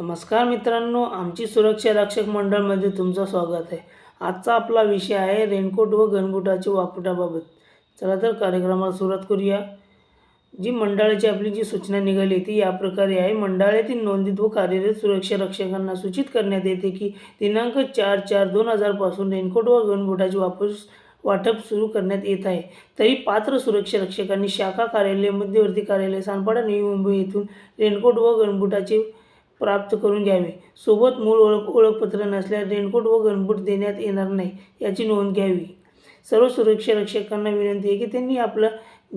नमस्कार मित्रांनो आमची सुरक्षा रक्षक मंडळमध्ये तुमचं स्वागत आहे. आजचा आपला विषय आहे रेनकोट व गनबुटाच्या वापराबाबत. चला तर कार्यक्रमाला सुरुवात करूया. जी मंडळाची आपली जी सूचना निघाली ती या प्रकारे आहे. मंडळातील नोंदीत व कार्यरत सुरक्षा रक्षकांना सूचित करण्यात येते की दिनांक चार चार दोन हजारपासून रेनकोट व गनबुटाचे वापर वाटप सुरू करण्यात येत आहे. तरी पात्र सुरक्षा रक्षकांनी शाखा कार्यालय मध्यवर्ती कार्यालय सानपाडा नवी मुंबई येथून रेनकोट व गनबुटाचे प्राप्त करून घ्यावे. सोबत मूळ ओळख ओळखपत्र नसल्यास रेनकोट व गणबूट देण्यात येणार नाही याची नोंद घ्यावी. सर्व सुरक्षा रक्षकांना विनंती आहे की त्यांनी आपलं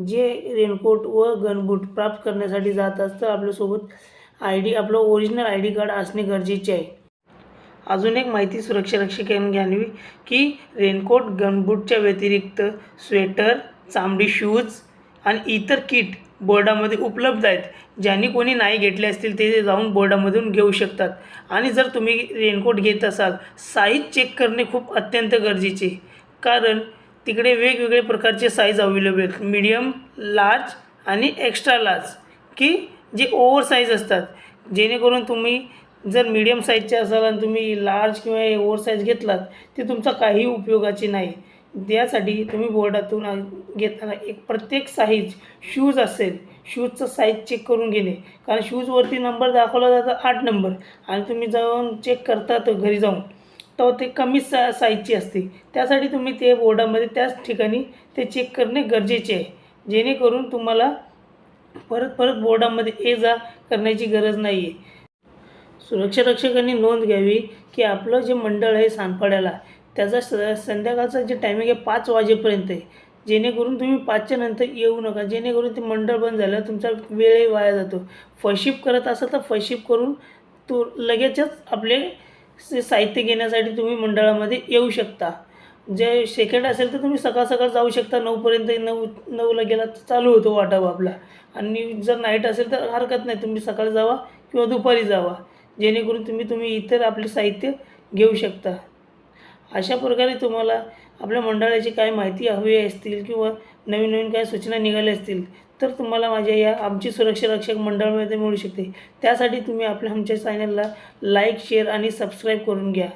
जे रेनकोट व गनबूट प्राप्त करण्यासाठी जात असतं आपल्यासोबत आय डी आपलं ओरिजिनल आय डी कार्ड असणे गरजेचे आहे. अजून एक माहिती सुरक्षा रक्षकांनी घ्यावी की रेनकोट गनबूटच्या व्यतिरिक्त स्वेटर चामडी शूज आणि इतर किट बोर्डामध्ये उपलब्ध आहेत ज्यांनी कोणी नाही घेतले असतील ते जाऊन बोर्डामधून घेऊ शकतात. आणि जर तुम्ही रेनकोट घेत असाल साईज चेक करणे खूप अत्यंत गरजेचे कारण तिकडे वेगवेगळे प्रकारचे साईज अवेलेबल आहेत. मीडियम लार्ज आणि एक्स्ट्रा लार्ज की जे ओव्हर साईज असतात. जेणेकरून तुम्ही जर मीडियम साईजचे असाल आणि तुम्ही लार्ज किंवा ओव्हर साईज घेतलात ते तुमचा काही उपयोगाचे नाही. त्यासाठी तुम्ही बोर्डातून घेताना एक प्रत्येक साईज शूज असेल शूजचं साईज चेक करून घेणे. कारण शूजवरती नंबर दाखवला जातो आठ नंबर आणि तुम्ही जाऊन चेक करता घरी जाऊन तर ते कमी सा साईजची असते. त्यासाठी तुम्ही ते बोर्डामध्ये त्याच ठिकाणी ते चेक करणे गरजेचे आहे. जेणेकरून तुम्हाला परत परत बोर्डामध्ये ये जा करण्याची गरज नाही आहे सुरक्षा रक्षकांनी नोंद घ्यावी की आपलं जे मंडळ आहे सानपाड्याला त्याचा स संध्याकाळचा जे टायमिंग आहे पाच वाजेपर्यंत आहे. जेणेकरून तुम्ही पाचच्या नंतर येऊ नका. जेणेकरून ते मंडळ बंद झालं तुमचा वेळही वाया जातो. फशिप करत असाल तर फशिप करून तो लगेचच आपले से- साहित्य घेण्यासाठी तुम्ही मंडळामध्ये येऊ शकता. जे सेकंड असेल तर तुम्ही सकाळ सकाळ जाऊ शकता. नऊपर्यंत नऊ नऊला गेला तर चालू होतो वाटावा आपला. आणि जर नाईट असेल तर हरकत नाही. तुम्ही सकाळी जावा किंवा दुपारी जावा. जेणेकरून तुम्ही तुम्ही इतर आपले साहित्य घेऊ शकता. अशा प्रकारे तुम्हाला आपल्या मंडळाची काय माहिती हवी असतील किंवा नवीन नवीन काय सूचना निघाल्या असतील तर तुम्हाला माझ्या या आमची सुरक्षा रक्षक मंडळामध्ये मिळू शकते. त्यासाठी तुम्ही आपल्या आमच्या चॅनलला लाईक शेअर आणि सबस्क्राईब करून घ्या.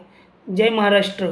जय महाराष्ट्र.